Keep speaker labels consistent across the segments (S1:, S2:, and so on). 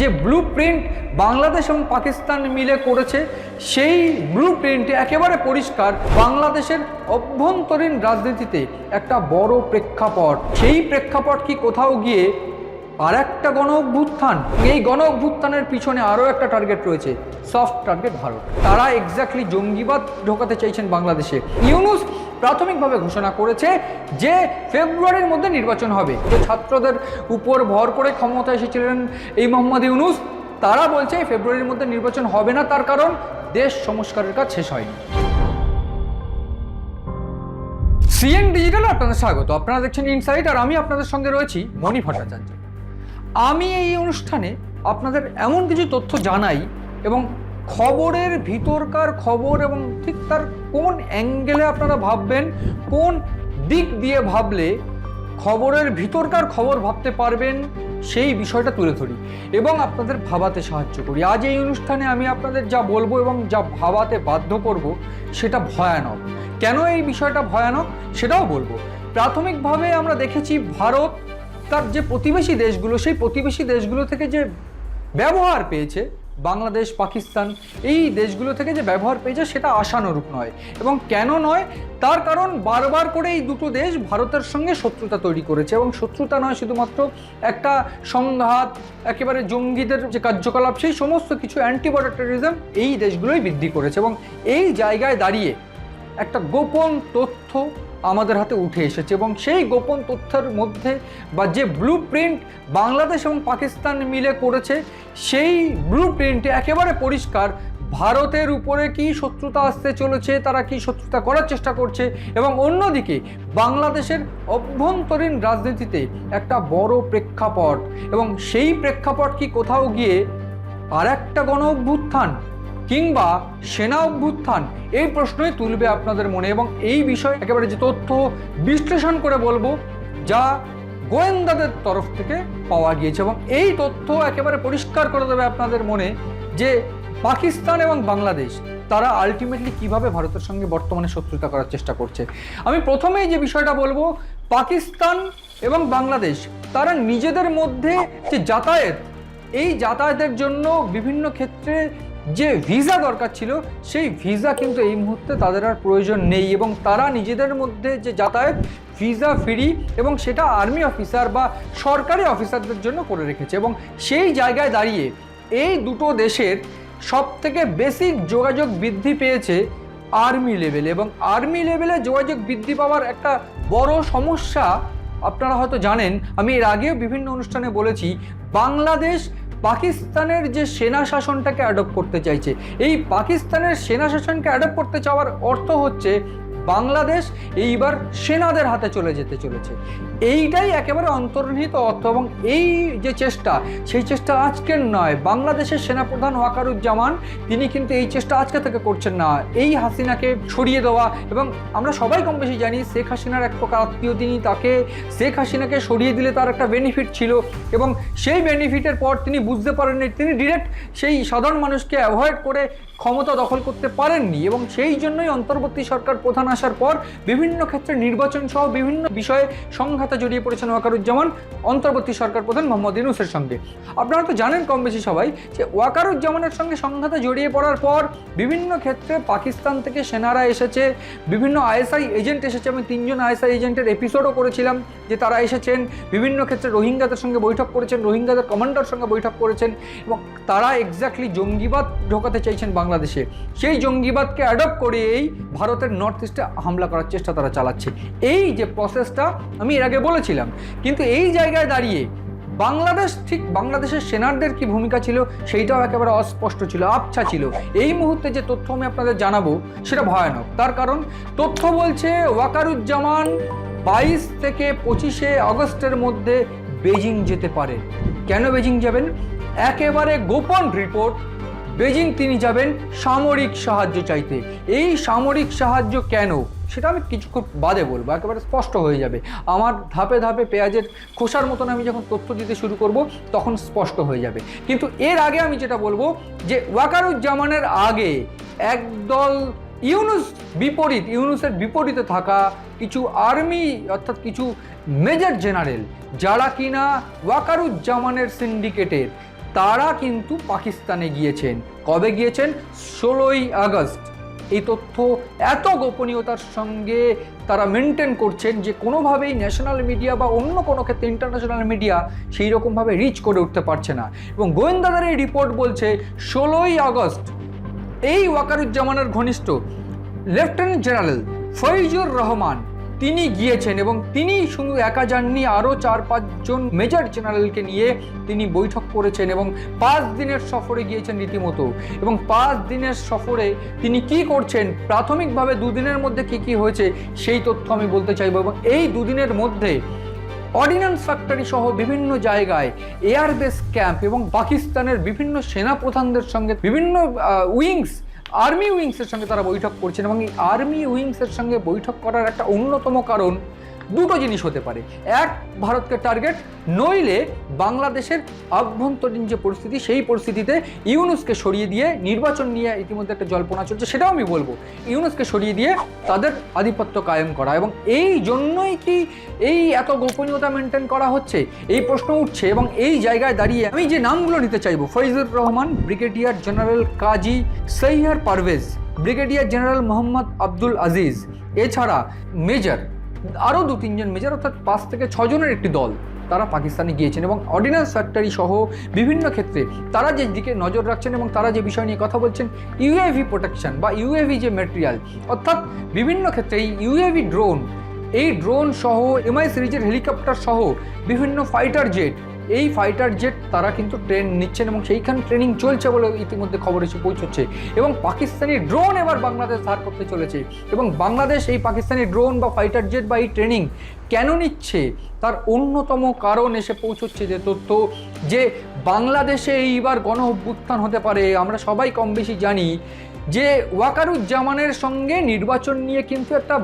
S1: যে blue print Bangladesh এবং পাকিস্তান মিলে করেছে, সেই ব্লু প্রিন্টে একেবারে পরিষ্কার বাংলাদেশের অভ্যন্তরীণ রাজনীতিতে একটা বড় প্রেক্ষাপট। সেই প্রেক্ষাপট কি কোথাও গিয়ে আর একটা গণ অভ্যুত্থান এই গণ অভ্যুত্থানের পিছনে আরও একটা টার্গেট রয়েছে সফট টার্গেট ভারত। তারা এক্স্যাক্টলি জঙ্গিবাদ ঢোকাতে চাইছেন বাংলাদেশে। ইউনুস প্রাথমিকভাবে ঘোষণা করেছে যে ফেব্রুয়ারির মধ্যে নির্বাচন হবে। যে ছাত্রদের উপর ভর করে ক্ষমতা এসেছিলেন এই মোহাম্মদ ইউনুস। তারা বলছে ফেব্রুয়ারির মধ্যে নির্বাচন হবে না, তার কারণ দেশ সংস্কারের কাজ শেষ হয়নি। সিএন ডিজিটাল আপনাদের স্বাগত। আপনারা দেখছেন ইনসাইট আর আমি আপনাদের সঙ্গে রয়েছি মণি ভট্টাচার্য। আমি এই অনুষ্ঠানে আপনাদের এমন কিছু তথ্য জানাই এবং খবরের ভিতরকার খবর এবং ঠিক তার কোন অ্যাঙ্গেলে আপনারা ভাববেন, কোন দিক দিয়ে ভাবলে খবরের ভিতরকার খবর ভাবতে পারবেন, সেই বিষয়টা তুলে ধরি এবং আপনাদের ভাবাতে সাহায্য করি। আজ এই অনুষ্ঠানে আমি আপনাদের যা বলব এবং যা ভাবাতে বাধ্য করব, সেটা ভয়ানক। কেন এই বিষয়টা ভয়ানক? সেটাও বলব। প্রাথমিকভাবে আমরা দেখেছি ভারত তার যে প্রতিবেশী দেশগুলো, সেই প্রতিবেশী দেশগুলো থেকে যে ব্যবহার পেয়েছে বাংলাদেশ, পাকিস্তান এই দেশগুলো থেকে যে ব্যবহার পেয়েছে সেটা আশানুরূপ নয়। এবং কেন নয়? তার কারণ বারবার করে এই দুটো দেশ ভারতের সঙ্গে শত্রুতা তৈরি করেছে। এবং শত্রুতা নয় শুধুমাত্র একটা সংঘাত, একেবারে জঙ্গিদের যে কার্যকলাপ, সেই সমস্ত কিছু টেরোরিজম এই দেশগুলোই বৃদ্ধি করেছে। এবং এই জায়গায় দাঁড়িয়ে একটা গোপন তথ্য আমাদের হাতে উঠে এসেছে এবং সেই গোপন তথ্যের মধ্যে বা যে ব্লু প্রিন্ট বাংলাদেশ এবং পাকিস্তান মিলে করেছে, সেই ব্লু প্রিন্টে একেবারে পরিষ্কার ভারতের উপরে কি শত্রুতা আসতে চলেছে, তারা কি শত্রুতা করার চেষ্টা করছে এবং অন্যদিকে বাংলাদেশের অভ্যন্তরীণ রাজনীতিতে একটা বড় প্রেক্ষাপট এবং সেই প্রেক্ষাপট কি কোথাও গিয়ে আর একটা গণ অভ্যুত্থান কিংবা সেনা অভ্যুত্থান, এই প্রশ্নই তুলবে আপনাদের মনে এবং এই বিষয়ে একেবারে যে তথ্য বিশ্লেষণ করে বলব, যা গোয়েন্দাদের তরফ থেকে পাওয়া গিয়েছে এবং এই তথ্য একেবারে পরিষ্কার করে দেবে আপনাদের মনে যে পাকিস্তান এবং বাংলাদেশ, তারা আলটিমেটলি কীভাবে ভারতের সঙ্গে বর্তমানে শত্রুতা করার চেষ্টা করছে। আমি প্রথমেই যে বিষয়টা বলব, পাকিস্তান এবং বাংলাদেশ, তারা নিজেদের মধ্যে যে যাতায়াত, এই যাতায়াতের জন্য বিভিন্ন ক্ষেত্রে যে ভিসা দরকার ছিল, সেই ভিসা কিন্তু এই মুহূর্তে তাদের আর প্রয়োজন নেই এবং তারা নিজেদের মধ্যে যে যাতায়াত, ভিসা ফ্রি এবং সেটা আর্মি অফিসার বা সরকারি অফিসারদের জন্য করে রেখেছে এবং সেই জায়গায় দাঁড়িয়ে এই দুটো দেশের সব থেকে যোগাযোগ বৃদ্ধি পেয়েছে আর্মি লেভেলে এবং আর্মি লেভেলে যোগাযোগ বৃদ্ধি পাওয়ার একটা বড় সমস্যা আপনারা হয়তো জানেন, আমি এর আগেও বিভিন্ন অনুষ্ঠানে বলেছি, বাংলাদেশ পাকিস্তানের যে সেনা শাসনটাকে অ্যাডপ্ট করতে চাইছে, এই পাকিস্তানের সেনা শাসনকে অ্যাডপ্ট করতে চাওয়ার অর্থ হচ্ছে বাংলাদেশ এইবার সেনাদের হাতে চলে যেতে চলেছে। এইটাই একেবারে অন্তর্নিহিত অর্থ এবং এই যে চেষ্টা, সেই চেষ্টা আজকের নয়। বাংলাদেশের সেনাপ্রধান ওয়াকারুজ্জামান, তিনি কিন্তু এই চেষ্টা আজকে থেকে করছেন না। এই হাসিনাকে সরিয়ে দেওয়া এবং আমরা সবাই কম বেশি জানি, শেখ হাসিনার এক প্রকার আত্মীয় তিনি তাকে, শেখ হাসিনাকে সরিয়ে দিলে তার একটা বেনিফিট ছিল এবং সেই বেনিফিটের পর তিনি বুঝতে পারেননি, তিনি ডিরেক্ট সেই সাধারণ মানুষকে অ্যাভয়েড করে ক্ষমতা দখল করতে পারেননি এবং সেই জন্যই অন্তর্বর্তী সরকার প্রধান আসার পর বিভিন্ন ক্ষেত্রে নির্বাচন সহ বিভিন্ন বিষয়ে সংঘাতে জড়িয়ে পড়েছেন ওয়াকারুজ্জামান, অন্তর্বর্তী সরকার প্রধান মোহাম্মদ ইউনুসের সঙ্গে। আপনারা তো জানেন কম বেশি সবাই যে ওয়াকারুজ্জামানের সঙ্গে সংঘাতে জড়িয়ে পড়ার পর বিভিন্ন ক্ষেত্রে পাকিস্তান থেকে সেনারা এসেছে, বিভিন্ন আইএসআই এজেন্ট এসেছে, আমি তিনজন আইএসআই এজেন্টের এপিসোডও করেছিলাম যে তারা এসেছেন, বিভিন্ন ক্ষেত্রে রোহিঙ্গাদের সঙ্গে বৈঠক করেছেন, রোহিঙ্গাদের কমান্ডার সঙ্গে বৈঠক করেছেন এবং তারা এক্স্যাক্টলি জঙ্গিবাদ ঢোকাতে চাইছেন বাংলাদেশে। সেই জঙ্গিবাদকে অ্যাডপ্ট করে এই ভারতের নর্থ ইস্টে হামলা করার চেষ্টা তারা চালাচ্ছে। এই যে প্রসেসটা আমি এর আগে বলেছিলাম, কিন্তু এই জায়গায় দাঁড়িয়ে বাংলাদেশ ঠিক বাংলাদেশের সেনারদের কি ভূমিকা ছিল সেইটাও একেবারে অস্পষ্ট ছিল, আবছা ছিল। এই মুহূর্তে যে তথ্য আমি আপনাদের জানাব সেটা ভয়ানক। তার কারণ তথ্য বলছে ওয়াকারুজ্জামান বাইশ থেকে পঁচিশে আগস্টের মধ্যে বেজিং যেতে পারে। কেন বেজিং যাবেন? একেবারে গোপন রিপোর্ট বেজিং তিনি যাবেন সামরিক সাহায্য চাইতে। এই সামরিক সাহায্য কেন? সেটা আমি কিছুক্ষণ বাদে বলব, একেবারে স্পষ্ট হয়ে যাবে। আমার ধাপে ধাপে পেঁয়াজের খোসার মতন আমি যখন তথ্য দিতে শুরু করব, তখন স্পষ্ট হয়ে যাবে। কিন্তু এর আগে আমি যেটা বলব, যে ওয়াকারুজ্জামানের আগে একদল ইউনুস বিপরীত, ইউনুসের বিপরীতে থাকা কিছু আর্মি, অর্থাৎ কিছু মেজর জেনারেল, যারা কিনা ওয়াকারুজ্জামানের সিন্ডিকেটের তারা কিন্তু পাকিস্তানে গিয়েছেন। কবে গিয়েছেন? ষোলোই আগস্ট। এই তথ্য এত গোপনীয়তার সঙ্গে তারা মেনটেন করছেন যে কোনোভাবেই ন্যাশনাল মিডিয়া বা অন্য কোনো ক্ষেত্রে ইন্টারন্যাশনাল মিডিয়া সেই রকমভাবে রিচ করে উঠতে পারছে না। এবং গোয়েন্দাদের এই রিপোর্ট বলছে, ষোলোই আগস্ট, এই ওয়াকারুজ্জামানের ঘনিষ্ঠ লেফটেন্যান্ট জেনারেল ফৈজুর রহমান তিনি গিয়েছেন এবং তিনি শুধু একা যাননি, আরও চার পাঁচজন মেজর জেনারেলকে নিয়ে তিনি বৈঠক করেছেন এবং পাঁচ দিনের সফরে গিয়েছেন রীতিমতো। এবং পাঁচ দিনের সফরে তিনি কি করছেন, প্রাথমিকভাবে দুদিনের মধ্যে কি কি হয়েছে, সেই তথ্য আমি বলতে চাইব এবং এই দুদিনের মধ্যে অর্ডিন্যান্স ফ্যাক্টরি সহ বিভিন্ন জায়গায় এয়ারবেস ক্যাম্প এবং পাকিস্তানের বিভিন্ন সেনাপ্রধানদের সঙ্গে বিভিন্ন উইংস আর্মি উইংসের সঙ্গে তারা বৈঠক করছেন এবং এই আর্মি উইংসের সঙ্গে বৈঠক করার একটা অন্যতম কারণ দুটো জিনিস হতে পারে। এক, ভারতকে টার্গেট নইলে বাংলাদেশের আভ্যন্তরীণ যে পরিস্থিতি, সেই পরিস্থিতিতে ইউনুসকে সরিয়ে দিয়ে নির্বাচন নিয়ে ইতিমধ্যে একটা জল্পনা চলছে, সেটাও আমি বলব। ইউনুসকে সরিয়ে দিয়ে তাদের আধিপত্য কায়েম করা এবং এই জন্যই কি এই এত গোপনীয়তা মেনটেন করা হচ্ছে? এই প্রশ্ন উঠছে এবং এই জায়গায় দাঁড়িয়ে আমি যে নামগুলো নিতে চাইব Faizur Rahman, brigadier general Kazi Saiyar Parvez, brigadier general Mohammad Abdul Aziz, এছাড়া মেজর আরও দু তিনজন মেজর অর্থাৎ পাঁচ থেকে ছজনের একটি দল তারা পাকিস্তানে গিয়েছেন এবং অর্ডিন্যান্স ফ্যাক্টরি সহ বিভিন্ন ক্ষেত্রে তারা যে দিকে নজর রাখছেন এবং তারা যে বিষয় নিয়ে কথা বলছেন ইউএভি প্রোটেকশন বা ইউএভি যে মেটেরিয়াল অর্থাৎ বিভিন্ন ক্ষেত্রে এই ইউএভি ড্রোন এই ড্রোন সহ এমআই সিরিজের হেলিকপ্টার সহ বিভিন্ন ফাইটার জেট এই ফাইটার জেট তারা কিন্তু ট্রেন নিচ্ছেন এবং সেইখানে ট্রেনিং চলছে বলে ইতিমধ্যে খবর এসে পৌঁছচ্ছে। এবং পাকিস্তানি ড্রোন এবার বাংলাদেশ ধার করতে চলেছে। এবং বাংলাদেশ এই পাকিস্তানি ড্রোন বা ফাইটার জেট বা এই ট্রেনিং কেন নিচ্ছে? তার অন্যতম কারণ এসে পৌঁছচ্ছে যে তথ্য যে বাংলাদেশে এইবার গণ অভ্যুত্থান হতে পারে। আমরা সবাই কম বেশি জানি যে ওয়াকারুজ্জামানের সঙ্গে নির্বাচন নিয়ে কিন্তু একটা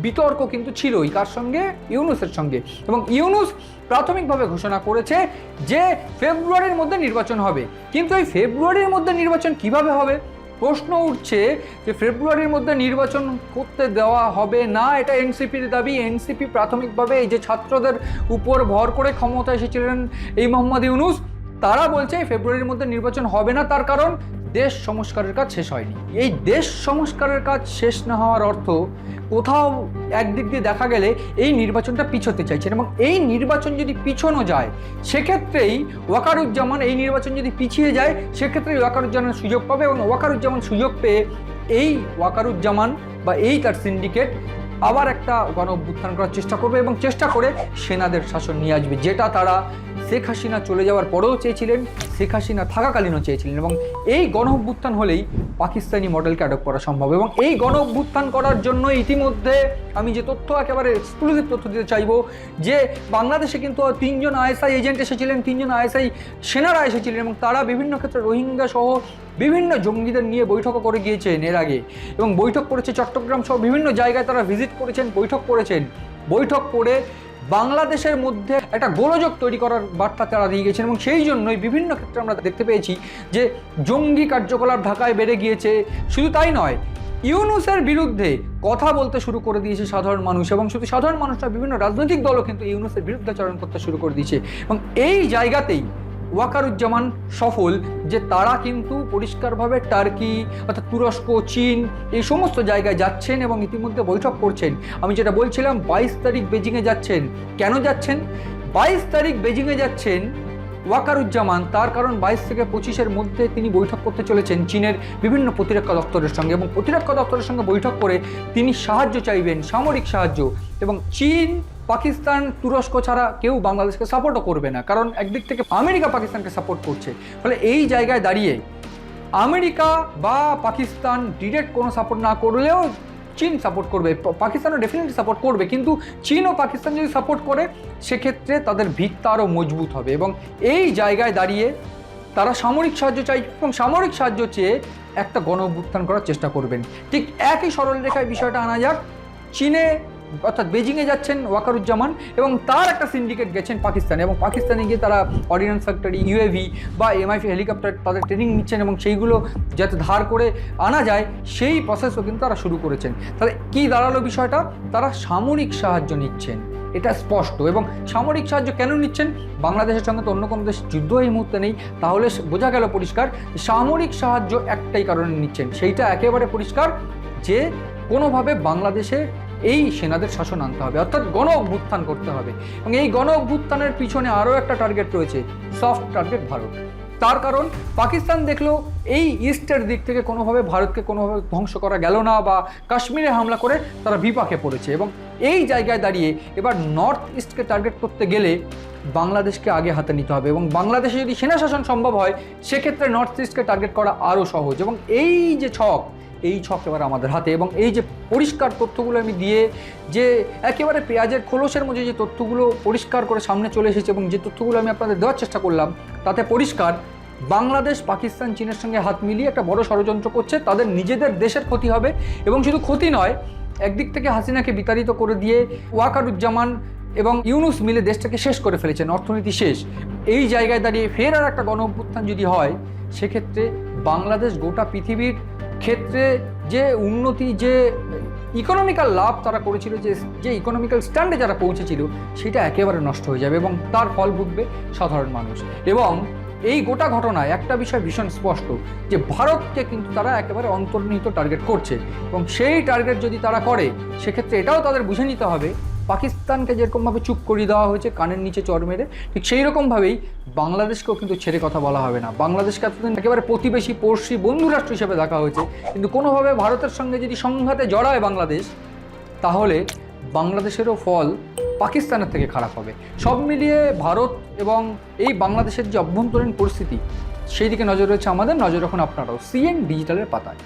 S1: বিতর্ক কিন্তু ছিলই কার সঙ্গে? ইউনুসের সঙ্গে। এবং ইউনুস প্রাথমিকভাবে ঘোষণা করেছে যে ফেব্রুয়ারির মধ্যে নির্বাচন হবে। কিন্তু এই ফেব্রুয়ারির মধ্যে নির্বাচন কীভাবে হবে? প্রশ্ন উঠছে যে ফেব্রুয়ারির মধ্যে নির্বাচন করতে দেওয়া হবে না, এটা এনসিপির দাবি। এনসিপি প্রাথমিকভাবে এই যে ছাত্রদের উপর ভর করে ক্ষমতা এসেছিলেন এই মোহাম্মদ ইউনুস তারা বলছে ফেব্রুয়ারির মধ্যে নির্বাচন হবে না, তার কারণ দেশ সংস্কারের কাজ শেষ হয়নি। এই দেশ সংস্কারের কাজ শেষ না হওয়ার অর্থ কোথাও একদিক দিয়ে দেখা গেলে এই নির্বাচনটা পিছোতে চাইছেন এবং এই নির্বাচন যদি পিছনো যায়, সেক্ষেত্রেই ওয়াকারুজ্জামান এই নির্বাচন যদি পিছিয়ে যায়, সেক্ষেত্রেই ওয়াকারুজ্জামান সুযোগ পাবে। এবং ওয়াকারুজ্জামান সুযোগ পেয়ে এই ওয়াকারুজ্জামান বা এই তার সিন্ডিকেট আবার একটা গণ অভ্যুত্থান করার চেষ্টা করবে এবং চেষ্টা করে সেনাদের শাসন নিয়ে আসবে, যেটা তারা শেখ হাসিনা চলে যাওয়ার পরেও চেয়েছিলেন। শেখ হাসিনা থাকাকালীনও চেয়েছিলেন এবং এই গণ অভ্যুত্থান হলেই পাকিস্তানি মডেলকে আটক করা সম্ভব এবং এই গণ অভ্যুত্থান করার জন্য ইতিমধ্যে আমি যে তথ্য একেবারে এক্সক্লুসিভ তথ্য দিতে চাইব, যে বাংলাদেশে কিন্তু তিনজন আইএসআই এজেন্ট এসেছিলেন, তিনজন আইএসআই সেনারা এসেছিলেন এবং তারা বিভিন্ন ক্ষেত্রে রোহিঙ্গা সহ বিভিন্ন জঙ্গিদের নিয়ে বৈঠকও করে গিয়েছেন এর আগে এবং বৈঠক করেছে চট্টগ্রাম সহ বিভিন্ন জায়গায় তারা ভিজিট করেছেন, বৈঠক করেছেন। বৈঠক করে বাংলাদেশের মধ্যে একটা গোলযোগ তৈরি করার বার্তা তারা দিয়ে গেছেন এবং সেই জন্যই বিভিন্ন ক্ষেত্রে আমরা দেখতে পেয়েছি যে জঙ্গি কার্যকলাপ ঢাকায় বেড়ে গিয়েছে। শুধু তাই নয়, ইউনুসের বিরুদ্ধে কথা বলতে শুরু করে দিয়েছে সাধারণ মানুষ এবং শুধু সাধারণ মানুষরা বিভিন্ন রাজনৈতিক দলও কিন্তু ইউনুসের বিরুদ্ধে বিরুদ্ধাচরণ করতে শুরু করে দিয়েছে। এবং এই জায়গাতেই ওয়াকারুজ্জামান সফল যে তারা কিন্তু পরিষ্কারভাবে টার্কি, অর্থাৎ তুরস্ক, চীন এই সমস্ত জায়গায় যাচ্ছেন এবং ইতিমধ্যে বৈঠক করছেন। আমি যেটা বলছিলাম, বাইশ তারিখ বেজিংয়ে যাচ্ছেন। কেন যাচ্ছেন? বাইশ তারিখ বেজিংয়ে যাচ্ছেন ওয়াকারুজ্জামান, তার কারণ বাইশ থেকে পঁচিশের মধ্যে তিনি বৈঠক করতে চলেছেন চীনের বিভিন্ন প্রতিরক্ষা দপ্তরের সঙ্গে এবং প্রতিরক্ষা দপ্তরের সঙ্গে বৈঠক করে তিনি সাহায্য চাইবেন, সামরিক সাহায্য এবং চীন, পাকিস্তান, তুরস্ক ছাড়া কেউ বাংলাদেশকে সাপোর্টও করবে না। কারণ একদিক থেকে আমেরিকা পাকিস্তানকে সাপোর্ট করছে। ফলে এই জায়গায় দাঁড়িয়ে আমেরিকা বা পাকিস্তান ডিরেক্ট কোনো সাপোর্ট না করলেও চীন সাপোর্ট করবে পাকিস্তানও ডেফিনেটলি সাপোর্ট করবে, কিন্তু চীন ও পাকিস্তান যদি সাপোর্ট করে, সেক্ষেত্রে তাদের ভিত্তা আরও মজবুত হবে এবং এই জায়গায় দাঁড়িয়ে তারা সামরিক সাহায্য চাই এবং সামরিক সাহায্য চেয়ে একটা গণ করার চেষ্টা করবেন। ঠিক একই সরলরেখায় বিষয়টা আনা যাক, চীনে অর্থাৎ বেজিংয়ে যাচ্ছেন ওয়াকারুজ্জামান এবং তার একটা সিন্ডিকেট গেছেন পাকিস্তানে এবং পাকিস্তানে গিয়ে তারা অর্ডিন্যান্স ফ্যাক্টরি ইউএভি বা এমআইফি হেলিকপ্টার তাদের ট্রেনিং নিচ্ছেন এবং সেইগুলো যাতে ধার করে আনা যায়, সেই প্রসেসও কিন্তু তারা শুরু করেছেন। তাহলে কী দাঁড়াল বিষয়টা? তারা সামরিক সাহায্য নিচ্ছেন। এটা স্পষ্ট এবং সামরিক সাহায্য কেন নিচ্ছেন? বাংলাদেশের সঙ্গে তো অন্য কোনো দেশ যুদ্ধ এই মুহূর্তে নেই, তাহলে বোঝা গেল পরিষ্কার সামরিক সাহায্য একটাই কারণে নিচ্ছেন। সেইটা একেবারে পরিষ্কার যে কোনোভাবে বাংলাদেশে এই সেনাদের শাসন আনতে হবে, অর্থাৎ গণ অভ্যুত্থান করতে হবে। এবং এই গণ অভ্যুত্থানের পিছনে আরও একটা টার্গেট রয়েছে সফট টার্গেট ভারত। তার কারণ, পাকিস্তান দেখল এই ইস্টের দিক থেকে কোনোভাবে ভারতকে কোনোভাবে ধ্বংস করা গেল না বা কাশ্মীরে হামলা করে তারা বিপাকে পড়েছে। এবং এই জায়গায় দাঁড়িয়ে এবার নর্থ ইস্টকে টার্গেট করতে গেলে বাংলাদেশকে আগে হাতে নিতে হবে। এবং বাংলাদেশে যদি সেনা শাসন সম্ভব হয়, সেক্ষেত্রে নর্থ ইস্টকে টার্গেট করা আরও সহজ। এবং এই যে ছক এই ছক এবার আমাদের হাতে এবং এই যে পরিষ্কার তথ্যগুলো আমি দিয়ে যে একেবারে পেঁয়াজের খোলসের মধ্যে যে তথ্যগুলো পরিষ্কার করে সামনে চলে এসেছে এবং যে তথ্যগুলো আমি আপনাদের দেওয়ার চেষ্টা করলাম, তাতে পরিষ্কার, বাংলাদেশ, পাকিস্তান, চীনের সঙ্গে হাত মিলিয়ে একটা বড় ষড়যন্ত্র করছে, তাদের নিজেদের দেশের ক্ষতি হবে এবং শুধু ক্ষতি নয়, একদিক থেকে হাসিনাকে বিতাড়িত করে দিয়ে ওয়াকারুজ্জামান এবং ইউনুস মিলে দেশটাকে শেষ করে ফেলেছেন, অর্থনীতি শেষ। এই জায়গায় দাঁড়িয়ে ফের আর একটা গণ যদি হয়, সেক্ষেত্রে বাংলাদেশ গোটা পৃথিবীর ক্ষেত্রে যে উন্নতি, যে ইকোনমিক্যাল লাভ তারা করেছিল, যে যে ইকোনমিক্যাল স্ট্যান্ডে যারা পৌঁছেছিল, সেটা একেবারে নষ্ট হয়ে যাবে এবং তার ফল ভুগবে সাধারণ মানুষ। এবং এই গোটা ঘটনায় একটা বিষয় ভীষণ স্পষ্ট, যে ভারতকে কিন্তু তারা একেবারে অন্তর্নিহিত টার্গেট করছে এবং সেই টার্গেট যদি তারা করে, সেক্ষেত্রে এটাও তাদের বুঝে নিতে হবে পাকিস্তানকে যেরকমভাবে চুপ করিয়ে দেওয়া হয়েছে, কানের নিচে চড় মেরে, ঠিক সেই রকমভাবেই বাংলাদেশকেও কিন্তু ছেড়ে কথা বলা হবে না। বাংলাদেশকে এতদিন একেবারে প্রতিবেশী, পড়শি, বন্ধুরাষ্ট্র হিসেবে দেখা হয়েছে। কিন্তু কোনোভাবে ভারতের সঙ্গে যদি সংঘাতে জড়ায় বাংলাদেশ, তাহলে বাংলাদেশেরও ফল পাকিস্তানের থেকে খারাপ হবে। সব মিলিয়ে ভারত এবং এই বাংলাদেশের যে অভ্যন্তরীণ পরিস্থিতি সেই দিকে নজর রয়েছে আমাদের, নজর রাখুন আপনারাও। সিএন ডিজিটালের পাতায়।